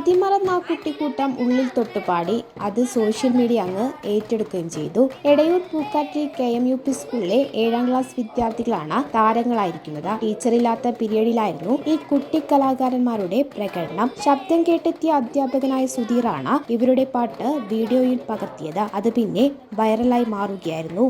ഗാനം ഉള്ളിൽ തൊട്ടുപാടി അത് സോഷ്യൽ മീഡിയ അങ്ങ് ഏറ്റെടുക്കുകയും ചെയ്തു. Edayur Pookkatti K M U P സ്കൂളിലെ ഏഴാം ക്ലാസ് വിദ്യാർത്ഥികളാണ് താരങ്ങളായിരിക്കുന്നത്. ടീച്ചറില്ലാത്ത പീരീഡിലായിരുന്നു ഈ കുട്ടി കലാകാരന്മാരുടെ പ്രകടനം. ശബ്ദം കേട്ടെത്തിയ അധ്യാപകനായ സുധീറാണ് ഇവരുടെ പാട്ട് വീഡിയോയിൽ പകർത്തിയത്. അത് പിന്നെ വൈറലായി മാറുകയായിരുന്നു.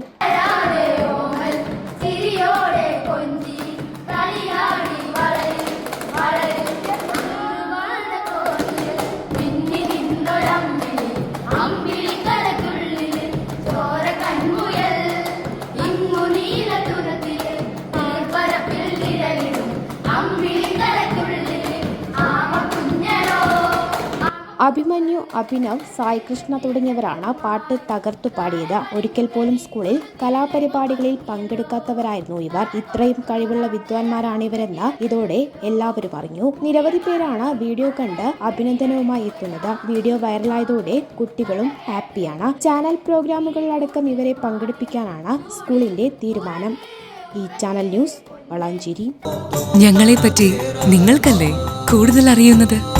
അഭിമന്യു അഭിനവ് സായ് കൃഷ്ണ തുടങ്ങിയവരാണ് പാട്ട് തകർത്തു പാടിയത്. ഒരിക്കൽ പോലും സ്കൂളിൽ കലാപരിപാടികളിൽ പങ്കെടുക്കാത്തവരായിരുന്നു ഇവർ. ഇത്രയും കഴിവുള്ള വിദ്വാൻമാരാണ് ഇവരെന്ന് ഇതോടെ എല്ലാവരും അറിഞ്ഞു. നിരവധി പേരാണ് വീഡിയോ കണ്ട് അഭിനന്ദനവുമായി എത്തുന്നത്. വീഡിയോ വൈറലായതോടെ കുട്ടികളും ഹാപ്പിയാണ്. ചാനൽ പ്രോഗ്രാമുകളിലടക്കം ഇവരെ പങ്കെടുപ്പിക്കാനാണ് സ്കൂളിന്റെ തീരുമാനം. ഈ ചാനൽ ന്യൂസ് വളാഞ്ചേരി. ഞങ്ങളെപ്പറ്റി നിങ്ങൾക്കല്ലേ കൂടുതൽ അറിയുന്നത്?